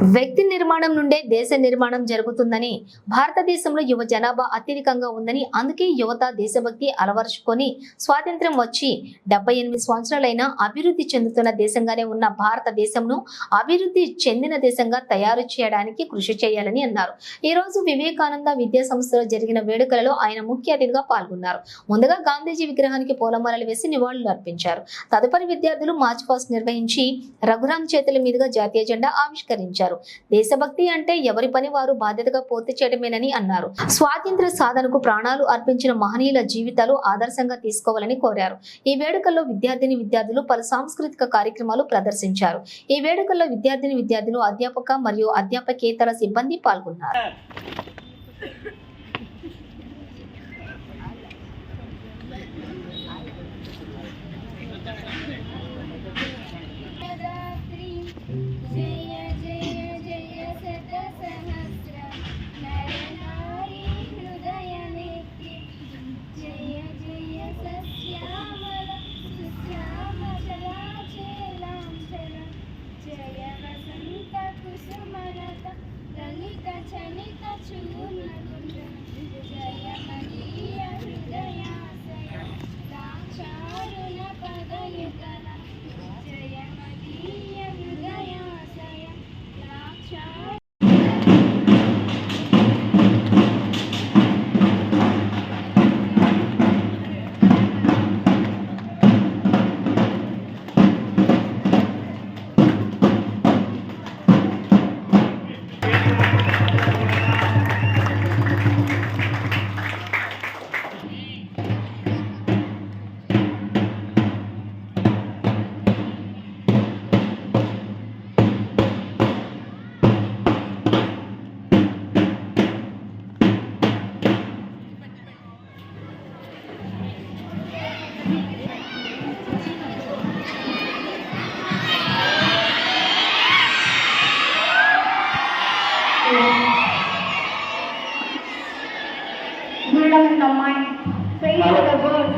వ్యక్తి నిర్మాణం నుండే దేశ నిర్మాణం జరుగుతుందని భారతదేశంలో యువ జనాభా అత్యధికంగా ఉందని అందుకే యువత దేశభక్తి అలవరుచుకొని స్వాతంత్ర్యం వచ్చి డెబ్బై ఎనిమిది సంవత్సరాలైన అభివృద్ధి చెందుతున్న దేశంగానే ఉన్న భారతదేశంను అభివృద్ధి చెందిన దేశంగా తయారు చేయడానికి కృషి చేయాలని అన్నారు. ఈ రోజు వివేకానంద విద్యా సంస్థలో జరిగిన వేడుకలలో ఆయన ముఖ్య అతిథిగా పాల్గొన్నారు. ముందుగా గాంధీజీ విగ్రహానికి పూలమాలలు వేసి నివాళులు అర్పించారు. తదుపరి విద్యార్థులు మార్చ్ పాస్ట్ నిర్వహించి రఘురాం చేతుల మీదుగా జాతీయ జెండా ఆవిష్కరించారు. దేశభక్తి అంటే ఎవరి పని వారు బాధ్యతగా పూర్తి చేయడమేనని అన్నారు. స్వాతంత్ర సాధనకు ప్రాణాలు అర్పించిన మహనీయుల జీవితాలు ఆదర్శంగా తీసుకోవాలని కోరారు. ఈ వేడుకల్లో విద్యార్థిని విద్యార్థులు పలు సాంస్కృతిక కార్యక్రమాలు ప్రదర్శించారు. ఈ వేడుకల్లో విద్యార్థిని విద్యార్థులు అధ్యాపక మరియు అధ్యాపకేతర సిబ్బంది పాల్గొన్నారు. Freedom in the mind, faith in the world,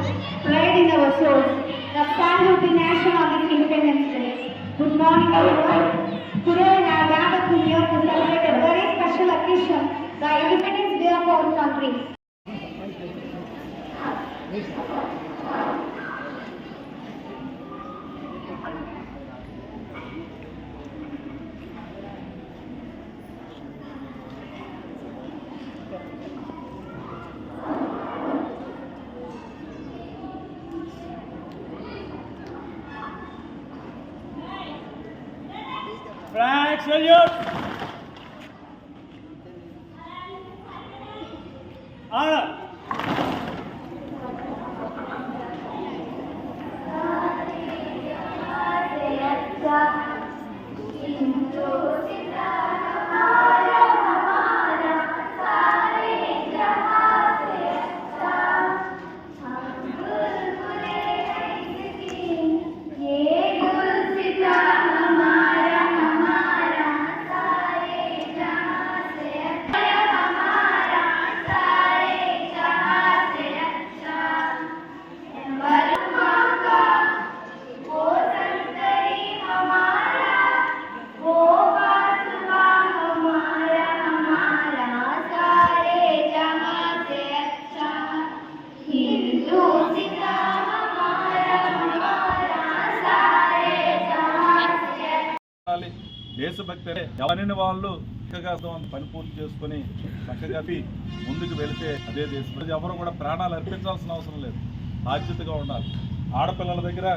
pride in our souls. The flag of the nation on this Independence Day. Good morning, everyone. Today we have gathered here to celebrate a very special occasion, the Independence Day of our country. Frank, salute! దేశభక్తి ఎవరిని వాళ్ళు చక్కగా పని పూర్తి చేసుకొని చక్కగా ముందుకు వెళితే అదే దేశం. ఎవరు కూడా ప్రాణాలు అర్పించాల్సిన అవసరం లేదు. బాధ్యతగా ఉండాలి. ఆడపిల్లల దగ్గర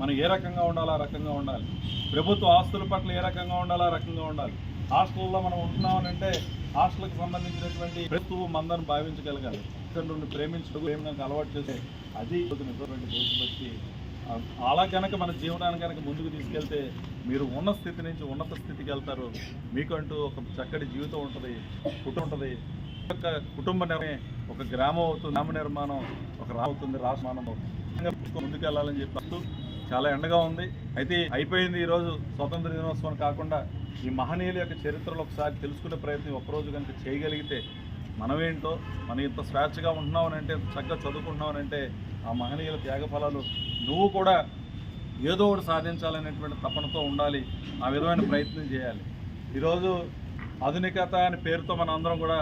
మనం ఏ రకంగా ఉండాలో ఆ రకంగా ఉండాలి. ప్రభుత్వ ఆస్తుల పట్ల ఏ రకంగా ఉండాలో ఆ రకంగా ఉండాలి. హాస్టల్లో మనం ఉంటున్నామనంటే హాస్టల్కి సంబంధించినటువంటి ప్రభుత్వ మందని భావించగలగాలి. తల్లిదండ్రులను ప్రేమించడం ఏమైనా అలవాటు చేసే అది దేశభక్తి అలా కనుక మన జీవనాన్ని కనుక ముందుకు తీసుకెళ్తే మీరు ఉన్న స్థితి నుంచి ఉన్నత స్థితికి వెళ్తారు. మీకంటూ ఒక చక్కటి జీవితం ఉంటుంది కుటుంబం ఉంటుంది. ఒక కుటుంబ నిర్మాణం ఒక గ్రామం అవుతుంది గ్రామ నిర్మాణం ఒక రా అవుతుంది రాష్ట్రమానం ముందుకు వెళ్ళాలని చెప్పి చాలా ఎండగా ఉంది. అయితే అయిపోయింది ఈరోజు స్వతంత్ర దినోత్సవం కాకుండా ఈ మహనీయుల యొక్క చరిత్రలో ఒకసారి తెలుసుకునే ప్రయత్నం ఒక్కరోజు కనుక చేయగలిగితే మనమేంటో మనం ఇంత స్వేచ్ఛగా ఉంటున్నామనంటే చక్కగా చదువుకుంటున్నామనంటే ఆ మహనీయుల త్యాగఫలాలు నువ్వు కూడా ఏదో ఒకటి సాధించాలనేటువంటి తపనతో ఉండాలి ఆ విధమైన ప్రయత్నం చేయాలి. ఈరోజు ఆధునికత అనే పేరుతో మన అందరం కూడా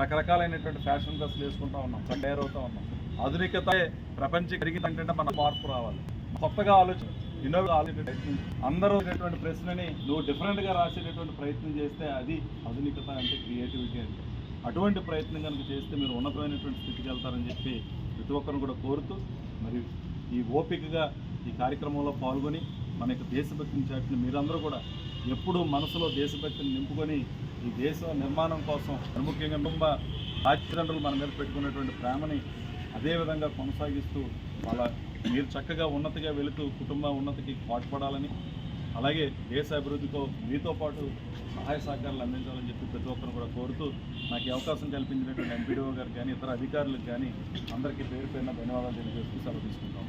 రకరకాలైనటువంటి ఫ్యాషన్ డ్రెస్సులు వేసుకుంటూ ఉన్నాం తయారవుతా ఉన్నాం. ఆధునికత ప్రపంచం పెరిగిందంటే మన మార్పు రావాలి. కొత్తగా ఆలోచన ఇన్నోవేట్ ఆలోచన ప్రయత్నం అందరూ అనేటువంటి ప్రశ్నని నువ్వు డిఫరెంట్గా రాసేటటువంటి ప్రయత్నం చేస్తే అది ఆధునికత అంటే క్రియేటివిటీ అంటే అటువంటి ప్రయత్నం కనుక చేస్తే మీరు ఉన్నతమైనటువంటి స్థితికి వెళ్తారని చెప్పి ప్రతి ఒక్కరిని కూడా కోరుతూ మరి ఈ ఓపికగా ఈ కార్యక్రమంలో పాల్గొని మన యొక్క దేశభక్తిని చాటిన మీరందరూ కూడా ఎప్పుడూ మనసులో దేశభక్తిని నింపుకొని ఈ దేశ నిర్మాణం కోసం ముఖ్యంగా కుటుంబ తల్లిదండ్రులు మన మీద పెట్టుకున్నటువంటి ప్రేమని అదేవిధంగా కొనసాగిస్తూ వాళ్ళ మీరు చక్కగా ఉన్నతిగా వెళుతూ కుటుంబ ఉన్నతికి పాటుపడాలని అలాగే దేశ అభివృద్ధితో మీతో పాటు సహాయ సహకారాలు అందించాలని చెప్పి ప్రతి ఒక్కరు కూడా కోరుతూ నాకు ఈ అవకాశం కల్పించినటువంటి ఎంపీడీఓ గారు కానీ ఇతర అధికారులకు కానీ అందరికీ పేరు పేరున ధన్యవాదాలు తెలియజేస్తూ సెలవు తీసుకుంటాం.